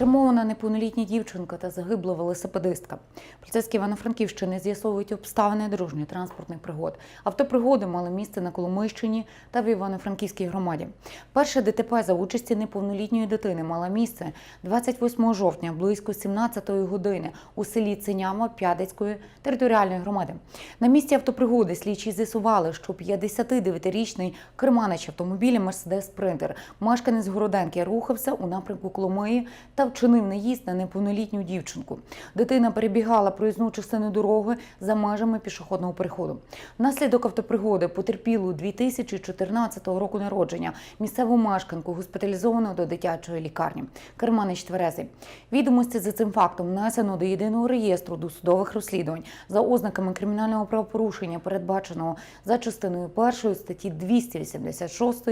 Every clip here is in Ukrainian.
Тримована неповнолітня дівчинка та загибла велосипедистка. Поліцейські Івано-Франківщини з'ясовують обставини дорожньої транспортних пригод. Автопригоди мали місце на Коломийщині та в Івано-Франківській громаді. Перше ДТП за участі неповнолітньої дитини мало місце 28 жовтня близько 17 години у селі Циняма П'ядецької територіальної громади. На місці автопригоди слідчі з'ясували, що 59-річний керманич автомобіля Мерседес Спринтер, мешканець Городенки, рухався у напрямку Коломиї та вчинив наїзд на неповнолітню дівчинку. Дитина перебігала проїзну частину дороги за межами пішохідного переходу. Внаслідок автопригоди потерпілу 2014 року народження місцеву мешканку госпіталізовано до дитячої лікарні. Керманич тверезий. Відомості за цим фактом внесено до єдиного реєстру досудових розслідувань за ознаками кримінального правопорушення, передбаченого за частиною першої статті 286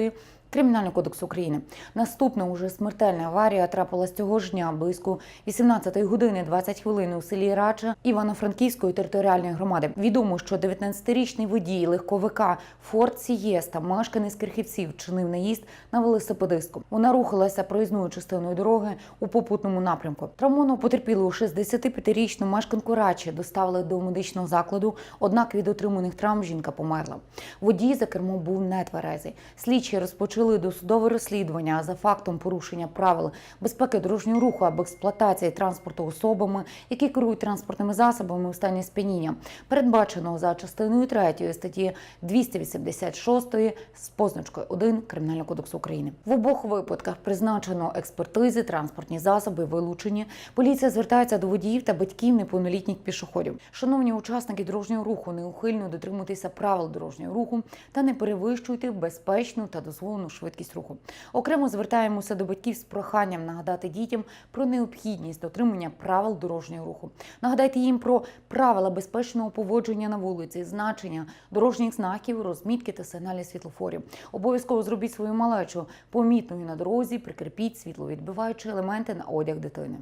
Кримінального кодексу України. Наступна уже смертельна аварія трапилась цього ж дня близько 18 години 20 хвилин у селі Рача Івано-Франківської територіальної громади. Відомо, що 19-річний водій легковика Форд Сієста, мешканець Кирхівців, чинив наїзд на велосипедистку. Вона рухалася проїзною частиною дороги у попутному напрямку. Травмону потерпілу 65-річну мешканку Рачі доставили до медичного закладу. Однак від отриманих травм жінка померла. Водій за кермом був нетверезий. Слідчі розпочали досудове розслідування за фактом порушення правил безпеки дорожнього руху або експлуатації транспорту особами, які керують транспортними засобами у стані сп'яніння, передбаченого за частиною 3 статті 286 з позначкою 1 Кримінального кодексу України. В обох випадках призначено експертизи, транспортні засоби вилучені. Поліція звертається до водіїв та батьків неповнолітніх пішоходів. Шановні учасники дорожнього руху, неухильно дотримуйтеся правил дорожнього руху та не перевищуйте безпечну та дозволену швидкість руху. Окремо звертаємося до батьків з проханням нагадати дітям про необхідність дотримання правил дорожнього руху. Нагадайте їм про правила безпечного поводження на вулиці, значення дорожніх знаків, розмітки та сигналів світлофорів. Обов'язково зробіть свою малечу помітною на дорозі, прикріпіть світловідбиваючі елементи на одяг дитини.